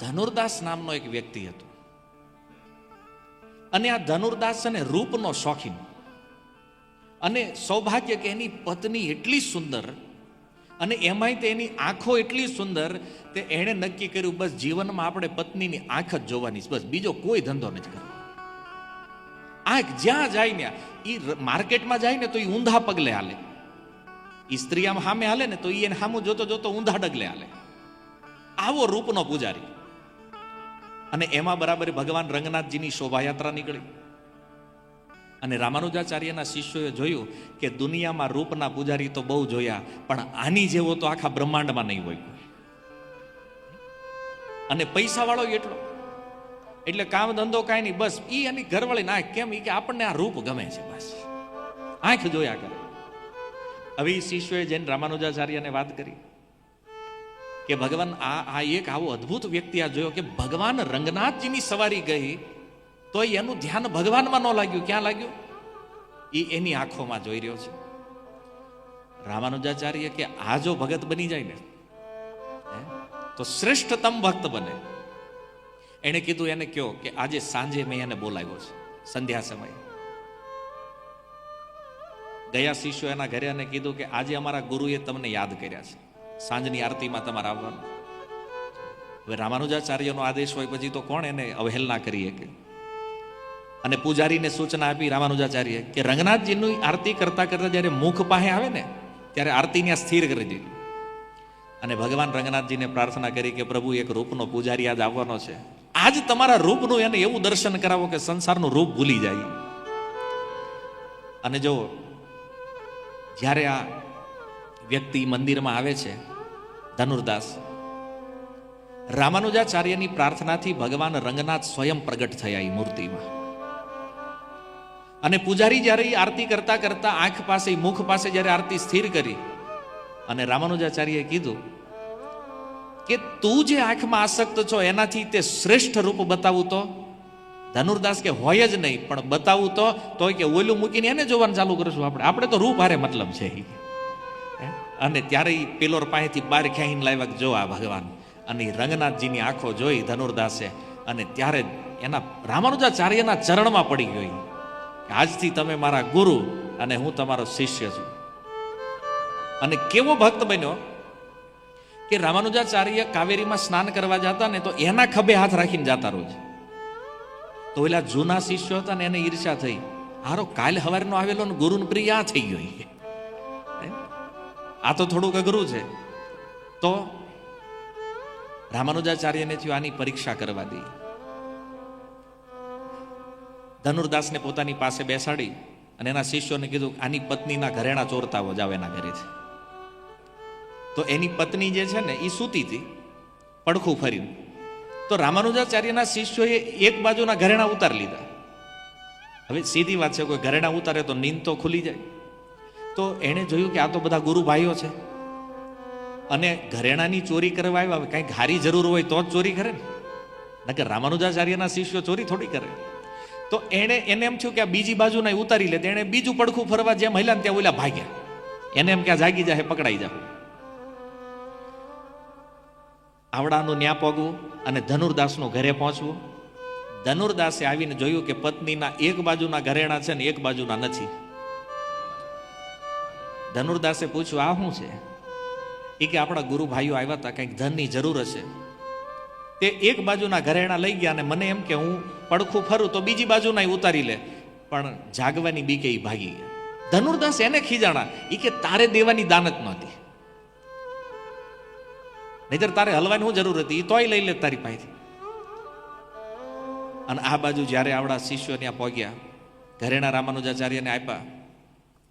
ધનુર્દાસ નામનો એક વ્યક્તિ હતો. અને આ ધનુર્દાસ અને રૂપનો શોખીન. અને સૌભાગ્ય કે એની પત્ની એટલી સુંદર અને એમાંય તે એની આંખો એટલી સુંદર તે એણે નક્કી કર્યું, બસ જીવનમાં આપણે પત્નીની આંખ જ જોવાની બસ બીજો કોઈ ધંધો નથી કરવો. આંખ જ્યાં જાય ને એ માર્કેટમાં જાય ને તો એ ઊંધા પગલે હાલે. એ સ્ત્રી આમ સામે હાલે ને તો એને સામું જોતો જોતો ઊંધા ડગલે હાલે. આવો રૂપનો પૂજારી. અને એમાં બરાબર ભગવાન રંગનાથજીની શોભાયાત્રા નીકળી. અને રામાનુજાચાર્યના શિષ્યોએ જોયું કે દુનિયામાં રૂપના પૂજારી તો બહુ જોયા, પણ આની જેવો તો આખા બ્રહ્માંડમાં નહીં હોય. અને પૈસાવાળો એટલો. એટલે કામ ધંધો કાંઈ નહીં, બસ ઈ એની ઘરવાળી ના કેમ ઈ કે આપણને આ રૂપ ગમે છે, બસ. આંખ જોયા કરે. હવે શિષ્યોએ જઈને રામાનુજાચાર્યને વાત કરી. કે ભગવાન, આ આ એક આવો અદ્ભુત વ્યક્તિ આ જોયો કે ભગવાન રંગનાથજીની સવારી ગઈ, તો એનું ધ્યાન ભગવાનમાં ન લાગ્યું. ક્યાં લાગ્યું? એ એની આંખોમાં જોઈ રહ્યો છે. રામાનુજાચાર્ય કે, આ જો ભગત બની જાય ને તો શ્રેષ્ઠતમ ભક્ત બને. એણે કીધું, એને કયો કે, આજે સાંજે મેં એને બોલાવ્યો છે, સંધ્યા સમયે. ગયા શિષ્યો એના ઘરે અને કીધું કે, આજે અમારા ગુરુએ તમને યાદ કર્યા છે. સાંજની આરતીમાં તમારે આવવાનું. હવે રામાનુજાચાર્યનો આદેશ હોય પછી તો કોણ એને અવહેલના કરીએ કે? અને પૂજારીને સૂચના આપી રામાનુજાચાર્ય કે રંગનાથજીની આરતી કરતા કરતા જ્યારે મુખ પાસે આવે ને, ત્યારે આરતીને આ સ્થિર કરી દીધી અને ભગવાન રંગનાથજીને પ્રાર્થના કરી કે પ્રભુ, એક રૂપનો પૂજારી આજ આવવાનો છે. આજ તમારા રૂપનું એને એવું દર્શન કરાવો કે સંસારનું રૂપ ભૂલી જાય. અને જો જ્યારે આ વ્યક્તિ મંદિરમાં આવે છે, ધનુર્દાસ. રામાનુજાચાર્યની પ્રાર્થનાથી ભગવાન રંગનાથ સ્વયં પ્રગટ થયા એ મૂર્તિમાં. અને પૂજારી જ્યારે એ આરતી કરતા કરતા આંખ પાસે મુખ પાસે જ્યારે આરતી સ્થિર કરી, અને રામાનુજાચાર્યએ કીધું કે તું જે આંખમાં આસક્ત છો, એનાથી તે શ્રેષ્ઠ રૂપ બતાવું તો? ધનુર્દાસ કે, હોય જ નહીં, પણ બતાવું તો, તોય કે ઓલું મૂકીને એને જોવાનું ચાલુ કરશું આપણે. આપણે તો રૂપ હારે મતલબ છે? અને ત્યારે એ પેલોર પાસેથી બાર ખ્યાહીને લાવ્યા જો આ ભગવાન. અને રંગનાથજીની આંખો જોઈ ધનુર્દાસે. અને ત્યારે એના રામાનુજાચાર્યના ચરણમાં પડી ગઈ. આજથી તમે મારા ગુરુ અને હું તમારો શિષ્ય છું. અને કેવો ભક્ત બન્યો કે રામાનુજાચાર્ય કાવેરીમાં સ્નાન કરવા જતા ને તો એના ખભે હાથ રાખીને જતા રોજ. તો ઓલા જૂના શિષ્યો હતા ને એને ઈર્ષા થઈ. હારો કાલ હવારનો આવેલો ને ગુરુને પ્રિય આ થઈ ગયો? આ તો થોડુંક અઘરું છે. તો રામાનુજાચાર્યને થયું આની પરીક્ષા કરવા દઈ ધનુર્દાસને પોતાની પાસે બેસાડી અને એના શિષ્યોને કીધું આની પત્નીના ઘરેણા ચોરતાવો જાવ એના છે તો એની પત્ની જે છે ને એ સૂતી હતી, પડખું ફરીને. તો રામાનુજાચાર્યના શિષ્યોએ એક બાજુના ઘરેણા ઉતાર લીધા. હવે સીધી વાત છે, કોઈ ઘરેણા ઉતારે તો નીંદ તો ખુલી જાય. તો એણે જોયું કે આ તો બધા ગુરુ ભાઈઓ છે. અને ઘરેણાની ચોરી કરવા આવ્યા હવે ઘારી જરૂર હોય તો જ ચોરી કરે ને. નકર રામાનુજાચાર્યના શિષ્યો ચોરી થોડી કરે. તો એણે એને એમ થયું કે આ બીજી બાજુના ઉતારી લે એણે બીજું પડખું ફરવા જેમ હલ્યા ત્યાં ઓલા ભાગ્યા. એને એમ કે આ જાગી જાય પકડાઈ જાવ આવડાનું ન્યા પગવું અને ધનુર્દાસનું ઘરે પહોંચવું. ધનુર્દાસે આવીને જોયું કે પત્નીના એક બાજુના ઘરેણા છે ને એક બાજુના નથી. ધનુર્દાસે પૂછ્યું, આ શું છે? એ કે, આપણા ગુરુ ભાઈઓ આવ્યા હતા કંઈક ધનની જરૂર હશે. તે એક બાજુના ઘરેણા લઈ ગયા અને મને એમ કે, હું પડખું ફરું તો બીજી બાજુના ઉતારી લે. પણ જાગવાની બીકે એ ભાગી ગયા. ધનુર્દાસ એને ખીજાણા એ કે, તારે દેવાની દાનત નહોતી. નહીતર તારે હલવાની શું જરૂર હતી? એ તોય લઈ લે તારી પાસેથી. અને આ બાજુ જ્યારે આવડા શિષ્યો ત્યાં પહોંચ્યા, ઘરેણા રામાનુજાચાર્યને આપ્યા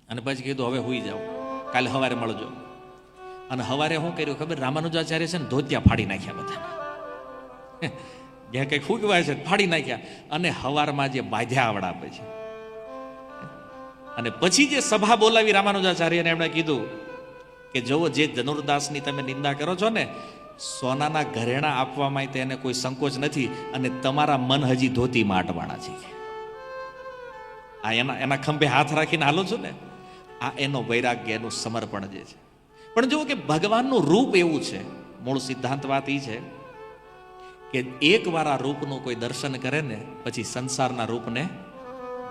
અને પછી કીધું, હવે હુઈ જાઓ. કાલે સવારે મળજો. અને હવારે શું કર્યું ખબર? રામાનુજાચાર્ય છે ને ધોતિયા ફાડી નાખ્યા બધા. જ્યાં કંઈક ફૂગવાય છે ફાડી નાખ્યા. અને હવારમાં જે બાંધ્યા આવડા આપે છે. અને પછી જે સભા બોલાવી રામાનુજાચાર્યને એમણે કીધું કે જુઓ, જે ધનુર્દાસની તમે નિંદા કરો છો ને, સોનાના ઘરેણા આપવામાં તેને કોઈ સંકોચ નથી અને તમારા મન હજી ધોતીમાં અટવાણા છે. આ એના એના ખંભે હાથ રાખીને હાલો છો ને? આ એનો વૈરાગ્ય એનું સમર્પણ જે છે. પણ જુઓ કે ભગવાનનું રૂપ એવું છે, મૂળ સિદ્ધાંત વાત એ છે કે એકવાર આ રૂપનું કોઈ દર્શન કરે ને, પછી સંસારના રૂપને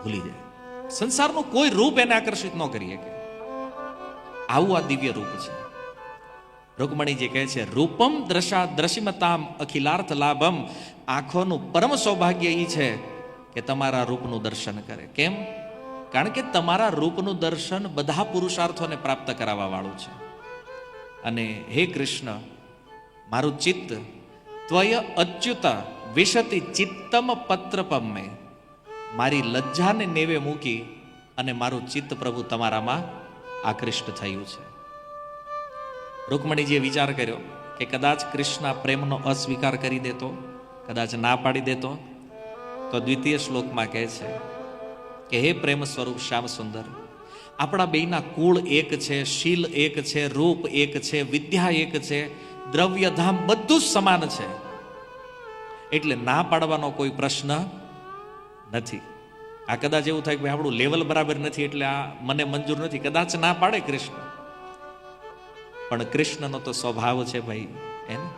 ભૂલી જાય. સંસારનું કોઈ રૂપ એને આકર્ષિત ન કરી શકે. આવું આ દિવ્ય રૂપ છે. રૂકમણીજી કહે છે, રૂપમ દ્રશા દ્રશિમતામ અખિલાર્થ લાભમ. આંખોનું પરમ સૌભાગ્ય એ છે કે તમારા રૂપનું દર્શન કરે. કેમ? કારણ કે તમારા રૂપનું દર્શન બધા પુરુષાર્થોને પ્રાપ્ત કરાવવા વાળું છે. અને હે કૃષ્ણ, મારું ચિત્ત ત્વય અચ્યુત વિશતિ ચિત્તમ પત્રપમે મારી લજ્જાને નેવે મૂકી અને મારું ચિત્ત પ્રભુ તમારામાં આકૃષ્ટ થયું છે. રૂકમણીજીએ વિચાર કર્યો કે કદાચ કૃષ્ણ પ્રેમનો અસ્વીકાર કરી દેતો, કદાચ ના પાડી દેતો, તો દ્વિતીય શ્લોકમાં કહે છે કે હે પ્રેમ સ્વરૂપ શ્યામ સુંદર, આપણા બેયના કુળ એક છે, શીલ એક છે, રૂપ એક છે, વિદ્યા એક છે, દ્રવ્ય ધામ બધું જ સમાન છે. એટલે ના પાડવાનો કોઈ પ્રશ્ન નથી. આ કદાચ એવું થાય કે ભાઈ આપણું લેવલ બરાબર નથી એટલે આ મને મંજૂર નથી. કદાચ ના પાડે કૃષ્ણ. પણ કૃષ્ણનો તો સ્વભાવ છે ભાઈ એને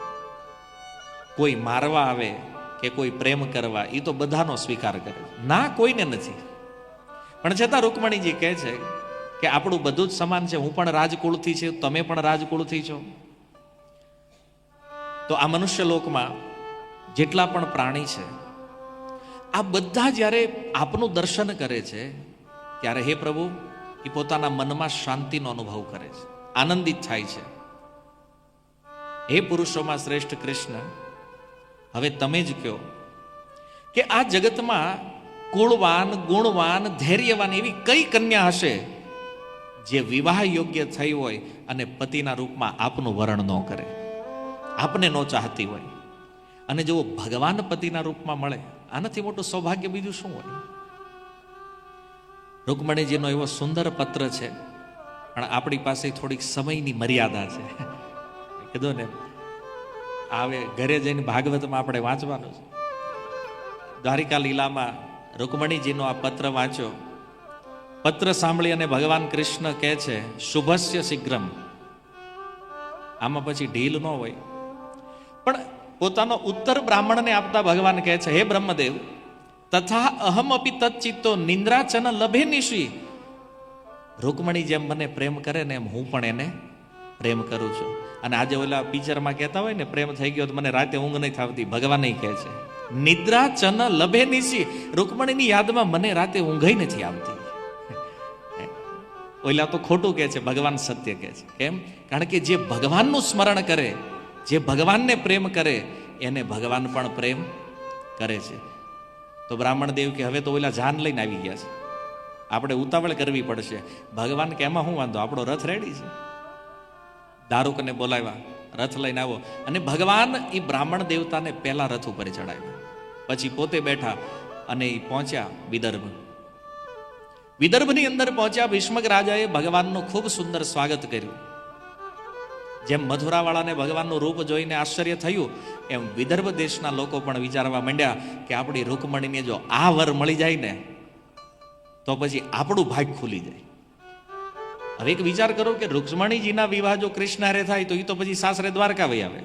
કોઈ મારવા આવે કે કોઈ પ્રેમ કરવા એ તો બધાનો સ્વીકાર કરે. ના કોઈને નથી. પણ છતાં રૂકમણીજી કહે છે કે આપણું બધું જ સમાન છે. હું પણ રાજકુળથી છું, તમે પણ રાજકુળથી છો. તો આ મનુષ્ય લોકમાં જેટલા પણ પ્રાણી છે, આ બધા જ્યારે આપનું દર્શન કરે છે, ત્યારે હે પ્રભુ, એ પોતાના મનમાં શાંતિનો અનુભવ કરે છે. આનંદિત થાય છે. હે પુરુષોમાં શ્રેષ્ઠ કૃષ્ણ, હવે તમે જ કહો કે આ જગતમાં કુળવાન ગુણવાન, ધૈર્યવાન એવી કઈ કન્યા હશે જે વિવાહ યોગ્ય થઈ હોય અને પતિના રૂપમાં આપનું વરણ ન કરે? આપને ન ચાહતી હોય. અને જો ભગવાન પતિના રૂપમાં મળે, આનાથી મોટું સૌભાગ્ય બીજું શું હોય? રૂકમણીજીનો એવો સુંદર પત્ર છે, પણ આપણી પાસે થોડીક સમયની મર્યાદા છે. કીધું ને, આવે, ઘરે જઈને ભાગવતમાં આપણે વાંચવાનું છે. દ્વારિકા લીલામાં રૂકમણીજીનો આ પત્ર વાંચ્યો. પત્ર સાંભળી અને ભગવાન કૃષ્ણ કહે છે, શુભસ્ય શીઘ્રમ. આમાં પછી ઢીલ ન હોય. પણ પોતાનો ઉત્તર બ્રાહ્મણને આપતા ભગવાન કહે છે, હે બ્રહ્મદેવ, તથા અહમ અપી તચ્ચિત્તો નિંદ્રાચન લભે નિશી. રૂકમણી જેમ મને પ્રેમ કરે ને એમ હું પણ એને પ્રેમ કરું છું. અને આજે ઓલા પિક્ચરમાં કહેતા હોય ને, પ્રેમ થઈ ગયો તો મને રાતે ઊંઘ નહીં થતી ભગવાન કહે છે. નિદ્રા ચન લભે નિશી. રૂકમણીની યાદમાં મને રાતે ઊંઘાઈ નથી આવતી. ઓલા તો ખોટું કહે છે, ભગવાન સત્ય કહે છે. કેમ? કારણ કે જે ભગવાનનું સ્મરણ કરે, જે ભગવાનને પ્રેમ કરે, એને ભગવાન પણ પ્રેમ કરે છે. તો બ્રાહ્મણ દેવ કે હવે તો ઓલા જાન લઈને આવી ગયા છે. આપણે ઉતાવળ કરવી પડશે. ભગવાન કે એમાં શું વાંધો? આપણો રથ રેડી છે. દારૂકને બોલાવ્યા, રથ લઈને આવો. અને ભગવાન એ બ્રાહ્મણ દેવતાને પહેલા રથ ઉપર ચડાવ્યા. પછી પોતે બેઠા અને એ પહોંચ્યા વિદર્ભ. વિદર્ભની અંદર પહોંચ્યા ભીષ્મક રાજાએ ભગવાનનું ખૂબ સુંદર સ્વાગત કર્યું. જેમ મથુરાવાળાને ભગવાનનું રૂપ જોઈને આશ્ચર્ય થયું, એમ વિદર્ભ દેશના લોકો પણ વિચારવા માંડ્યા કે આપણી રૂકમણીને જો આ વર મળી જાય ને, તો પછી આપણું ભાગ ખુલી જાય. હવે એક વિચાર કરો કે રૂક્ષ્મણીજીના વિવાહ જો કૃષ્ણ હારે થાય તો એ તો પછી સાસરે દ્વારકા વહી આવે.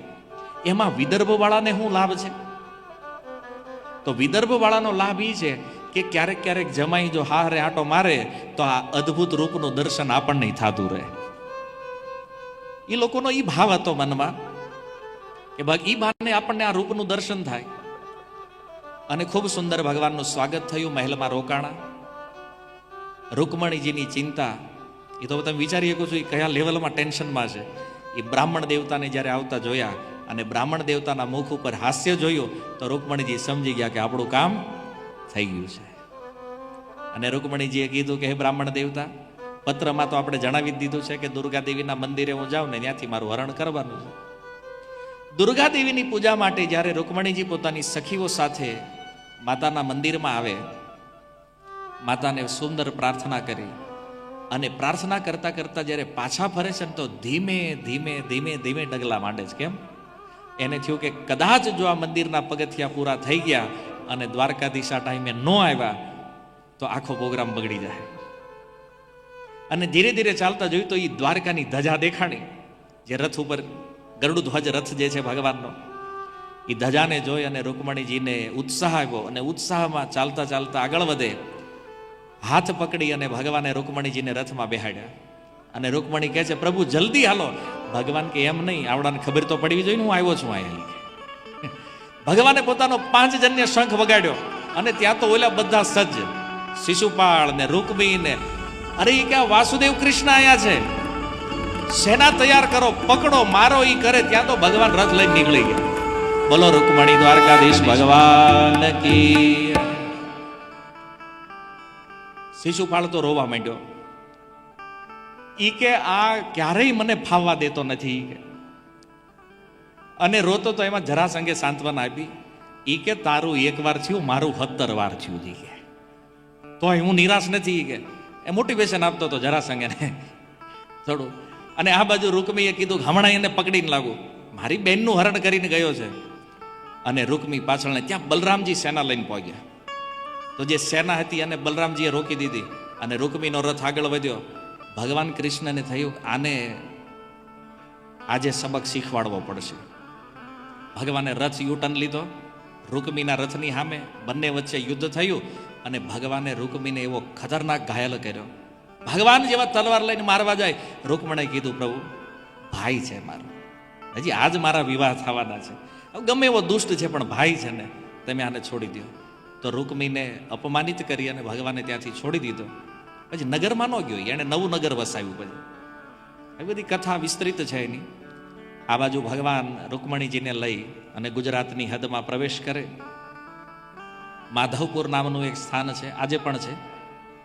એમાં વિદર્ભવાળાને શું લાભ છે? તો વિદર્ભવાળાનો લાભ એ છે કે ક્યારેક ક્યારેક જમાઈ જો હારે આટો મારે, તો આ અદ્ભુત રૂપનું દર્શન આપણને થતું રહે. એ લોકોનો એ ભાવ હતો મનમાં કે એ બાને આપણને આ રૂપનું દર્શન થાય. અને ખૂબ સુંદર ભગવાનનું સ્વાગત થયું મહેલમાં રોકાણા. રૂકમણીજીની ચિંતા એ તો તમે વિચારી શકો છો એ કયા લેવલમાં ટેન્શનમાં છે. એ બ્રાહ્મણ દેવતાને જ્યારે આવતા જોયા અને બ્રાહ્મણ દેવતાના મુખ ઉપર હાસ્ય જોયું તો રૂકમણીજી સમજી ગયા કે આપણું કામ થઈ ગયું છે. અને રૂકમણીજીએ કીધું કે, હે બ્રાહ્મણ દેવતા, પત્રમાં તો આપણે જણાવી દીધું છે કે દુર્ગા દેવીના મંદિરે હું જાઉં ને ત્યાંથી મારું હરણ કરવાનું છે. દુર્ગા પૂજા માટે જ્યારે રૂકમણીજી પોતાની સખીઓ સાથે માતાના મંદિરમાં આવે, માતાને સુંદર પ્રાર્થના કરી અને પ્રાર્થના કરતા કરતા જ્યારે પાછા ફરે છે ને તો ધીમે ધીમે ધીમે ધીમે ડગલા માંડે છે. કેમ? એને થયું કે કદાચ જો આ મંદિરના પગથિયા પૂરા થઈ ગયા અને દ્વારકાધીશ આ ટાઈમે ન આવ્યા, તો આખો પ્રોગ્રામ બગડી જાય. અને ધીરે ધીરે ચાલતા જોયું તો એ દ્વારકાની ધજા દેખાણી, જે રથ ઉપર ગરુડ ધ્વજ રથ જે છે ભગવાનનો એ ધજાને જોઈ અને રૂકમણીજીને ઉત્સાહ આવ્યો અને ઉત્સાહમાં ચાલતા ચાલતા આગળ વધે, હાથ પકડી અને ભગવાને રૂકમણીજીને રથમાં બેહાડ્યા. અને રૂકમણી કહે છે, પ્રભુ, જલ્દી હાલો. ભગવાન કે એમ નહીં, આવડાને ખબર તો પડવી જોઈએ હું આવ્યો છું અહીંયા. ભગવાને પોતાનો પાંચ જન્ય શંખ વગાડ્યો અને ત્યાં તો ઓલા બધા સજ્જ, શિશુપાળ ને રૂકમી ને, અરે એ ક્યાં વાસુદેવ કૃષ્ણ આયા છે? સેના તૈયાર કરો, પકડો, મારો ઈ કરે, ત્યાં તો ભગવાન રથ લઈને નીકળી ગયા. બોલો રૂકમણી દ્વારકાધીશ, ભગવાન કી શિશુપાળ તો રોવા માંડ્યો. ઈ કે આ ક્યારેય મને ફાવવા દેતો નથી કે. અને રોતો તો એમાં જરા સંગે સાંત્વના આપી, ઈ કે તારું એક વાર થયું, મારું સત્તર વાર થયું, જી કે. તોય હું નિરાશ નથી કે. એ મોટિવેશન આપતો હતો જરા સંગે થોડું. અને આ બાજુ રૂકમીએ કીધું હમણાં એને પકડીને લાગુ. મારી બેનનું હરણ કરીને ગયો છે. અને રૂકમી પાછળને ત્યાં બલરામજી સેના લઈને પહોંચ્યા. તો જે સેના હતી અને બલરામજીએ રોકી દીધી. અને રૂકમીનો રથ આગળ વધ્યો. ભગવાન કૃષ્ણને થયું, આને આજે સબક શીખવાડવો પડશે. ભગવાને રથ યુટર્ન લીધો, રૂકમીના રથની સામે બંને વચ્ચે યુદ્ધ થયું અને ભગવાને રૂકમીને એવો ખતરનાક ઘાયલ કર્યો. ભગવાન જેવા તલવાર લઈને મારવા જાય, રૂકમણે કીધું, પ્રભુ, ભાઈ છે મારો. હજી આજ મારા વિવાહ થવાના છે. ગમે એવો દુષ્ટ છે, પણ ભાઈ છે ને, તમે આને છોડી દો તો રૂકમીને અપમાનિત કરી અને ભગવાને ત્યાંથી છોડી દીધો. પછી નગરમાં ન ગયો એણે નવું નગર વસાવ્યું પછી. એ બધી કથા વિસ્તૃત છે એની. આ બાજુ ભગવાન રૂકમણીજીને લઈ અને ગુજરાતની હદમાં પ્રવેશ કરે. માધવપુર નામનું એક સ્થાન છે, આજે પણ છે.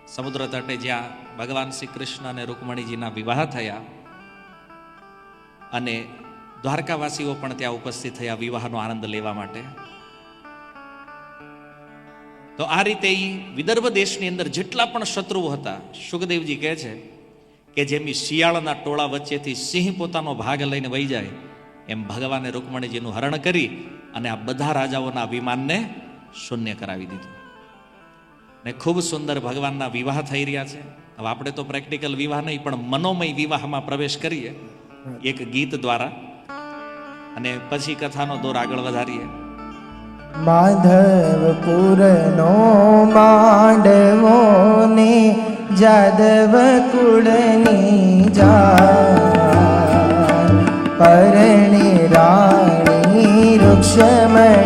સમુદ્ર તટે જ્યાં ભગવાન શ્રી કૃષ્ણ અને રૂકમણીજીના વિવાહ થયા. અને દ્વારકાવાસીઓ પણ ત્યાં ઉપસ્થિત થયા વિવાહનો આનંદ લેવા માટે. તો આ રીતે એ વિદર્ભ દેશની અંદર જેટલા પણ શત્રુઓ હતા, સુખદેવજી કહે છે કે જેમ શિયાળના ટોળા વચ્ચેથી સિંહ પોતાનો ભાગ લઈને વહી જાય, એમ ભગવાને રૂકમણીજીનું હરણ કરી અને આ બધા રાજાઓના વિમાનને શૂન્ય કરાવી દીધું. ને ખૂબ સુંદર ભગવાનના વિવાહ થઈ રહ્યા છે. હવે આપણે તો પ્રેક્ટિકલ વિવાહ નહીં, પણ મનોમય વિવાહમાં પ્રવેશ કરીએ, એક ગીત દ્વારા. અને પછી કથાનો દોર આગળ વધારીએ. માધવપુરનો માંડવો ને જાદવ કુળની જા પરણી રાણી રૂક્ષમણી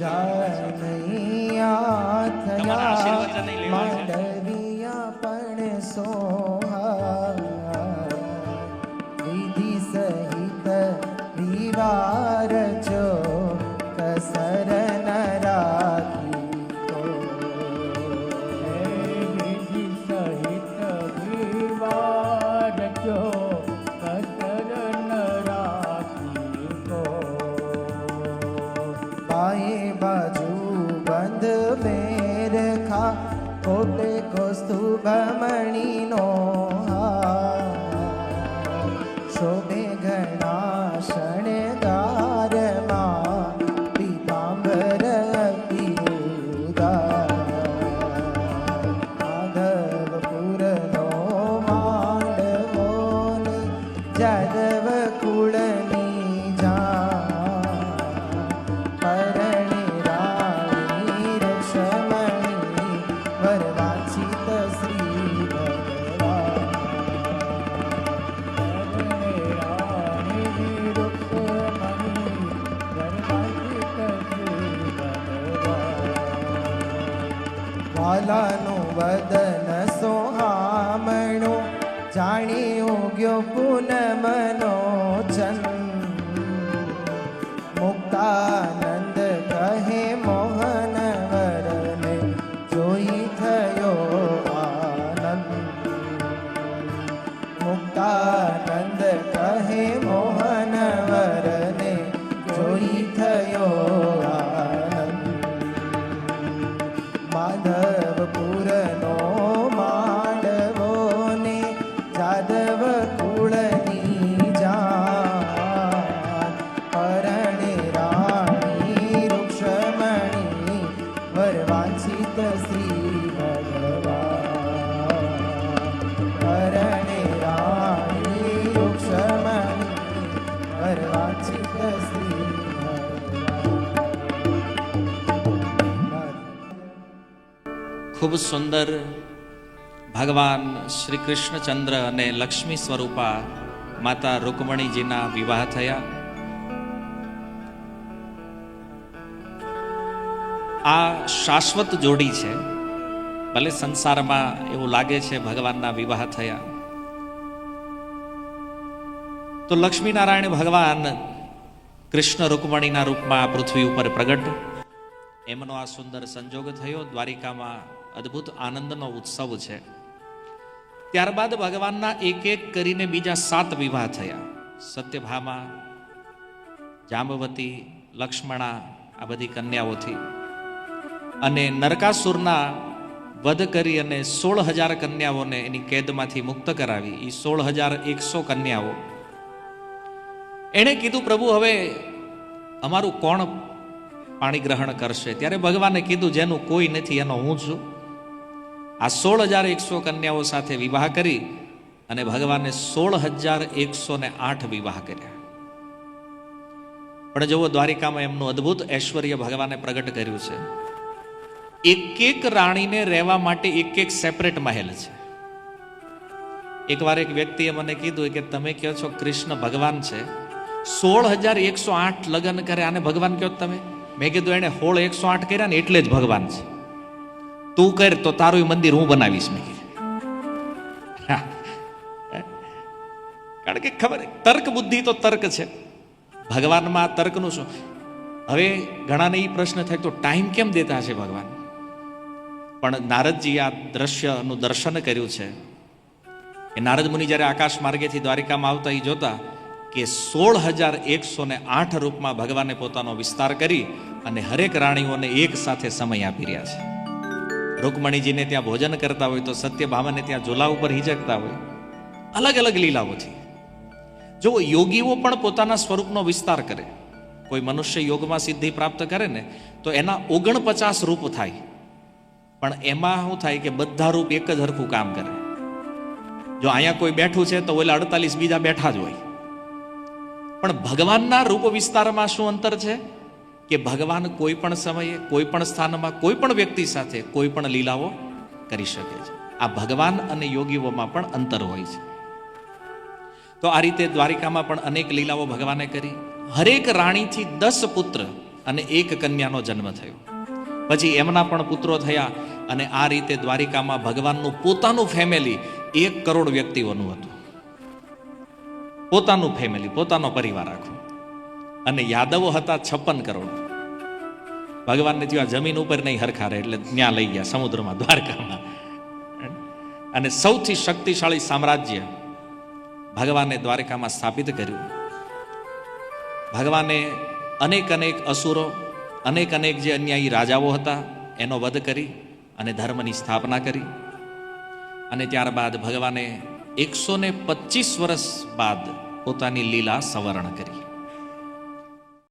যায় ખૂબ સુંદર ભગવાન શ્રી કૃષ્ણચંદ્ર અને લક્ષ્મી સ્વરૂપા માતા રૂકમણીજીના વિવાહ થયા. આ શાશ્વત જોડી છે. ભલે સંસારમાં એવું લાગે છે ભગવાનના વિવાહ થયા. તો લક્ષ્મીનારાયણ ભગવાન કૃષ્ણ રૂકમણીના રૂપમાં આ પૃથ્વી ઉપર પ્રગટ. એમનો આ સુંદર સંજોગ થયો દ્વારિકામાં અદ્ભુત આનંદનો ઉત્સવ છે. ત્યારબાદ ભગવાનના એક એક કરીને બીજા સાત વિવાહ થયા. સત્યભામા, જાંબવતી, લક્ષ્મણા, આ બધી કન્યાઓથી. અને નરકાસુરના વધ કરી અને સોળ હજાર કન્યાઓને એની કેદમાંથી મુક્ત કરાવી. એ સોળ હજાર એકસો કન્યાઓ. એણે કીધું, પ્રભુ, હવે અમારું કોણ પાણી ગ્રહણ કરશે? ત્યારે ભગવાને કીધું, જેનું કોઈ નથી એનો હું છું. આ સોળ હજાર એકસો કન્યાઓ સાથે વિવાહ કરી અને ભગવાને સોળ હજાર એકસો ને આઠ વિવાહ કર્યા. પણ જુઓ, દ્વારિકામાં એમનું અદ્ભુત ઐશ્વર્ય ભગવાને પ્રગટ કર્યું છે. એક એક રાણીને રહેવા માટે એક એક સેપરેટ મહેલ છે. એકવાર એક વ્યક્તિએ મને કીધું કે તમે કહો છો કૃષ્ણ ભગવાન છે. સોળ હજાર એકસો આઠ લગ્ન કરે આને ભગવાન કહો તમે? મેં કીધું, એને હોળ એકસો આઠ કર્યા ને એટલે જ ભગવાન છે. તું કર તો તારું મંદિર હું બનાવીશ મેં. કારણ કે ખબર, તર્ક બુદ્ધિ તો તર્ક છે. ભગવાનમાં આ તર્કનું શું? હવે ઘણાને એ પ્રશ્ન થાય તો ટાઈમ કેમ દેતા હશે ભગવાન? પણ નારદજી આ દ્રશ્યનું દર્શન કર્યું છે. એ નારદ મુનિ જ્યારે આકાશ માર્ગેથી દ્વારિકામાં આવતા એ જોતા કે સોળ હજાર એકસો ને આઠ રૂપમાં ભગવાને પોતાનો વિસ્તાર કરી અને હરેક રાણીઓને એક સાથે સમય આપી રહ્યા છે. રૂકમણીજીને ત્યાં ભોજન કરતા હોય તો સત્યભામાને ત્યાં ઝોલા ઉપર હિજકતા હોય. અલગ અલગ લીલાઓથી જો યોગીઓ પણ પોતાના સ્વરૂપનો વિસ્તાર કરે, કોઈ મનુષ્ય યોગમાં સિદ્ધિ પ્રાપ્ત કરે ને, તો એના ઓગણપચાસ રૂપ થાય. પણ એમાં શું થાય કે બધા રૂપ એક જ હરખું કામ કરે. જો અહીંયા કોઈ બેઠું છે તો ઓલા અડતાલીસ બીજા બેઠા જ હોય. પણ ભગવાનના રૂપ વિસ્તારમાં શું અંતર છે? કે ભગવાન કોઈ પણ સમયે, કોઈ પણ સ્થાનમાં, કોઈ પણ વ્યક્તિ સાથે કોઈ પણ લીલાઓ કરી શકે છે. આ ભગવાન અને યોગીઓમાં પણ અંતર હોય છે. તો આ રીતે દ્વારિકામાં પણ અનેક લીલાઓ ભગવાને કરી. હરેક રાણીથી દસ પુત્ર અને એક કન્યાનો જન્મ થયો. પછી એમના પણ પુત્રો થયા અને આ રીતે દ્વારિકામાં ભગવાનનું પોતાનું ફેમિલી એક કરોડ વ્યક્તિઓનું હતું. પોતાનું ફેમિલી, પોતાનો પરિવાર આખો. અને યાદવો હતા છપ્પન કરોડ. ભગવાનને જેવા જમીન ઉપર નહીં હરખા રહે એટલે ત્યાં લઈ ગયા સમુદ્રમાં, દ્વારકામાં. અને સૌથી શક્તિશાળી સામ્રાજ્ય ભગવાને દ્વારકામાં સ્થાપિત કર્યું. ભગવાને અનેક અનેક અસુરો અનેક અનેક જે અન્યાયી રાજાઓ હતા, એનો વધ કરી અને ધર્મની સ્થાપના કરી. અને ત્યારબાદ ભગવાને એકસો ને પચીસ વર્ષ બાદ પોતાની લીલા સવર્ણ કરી.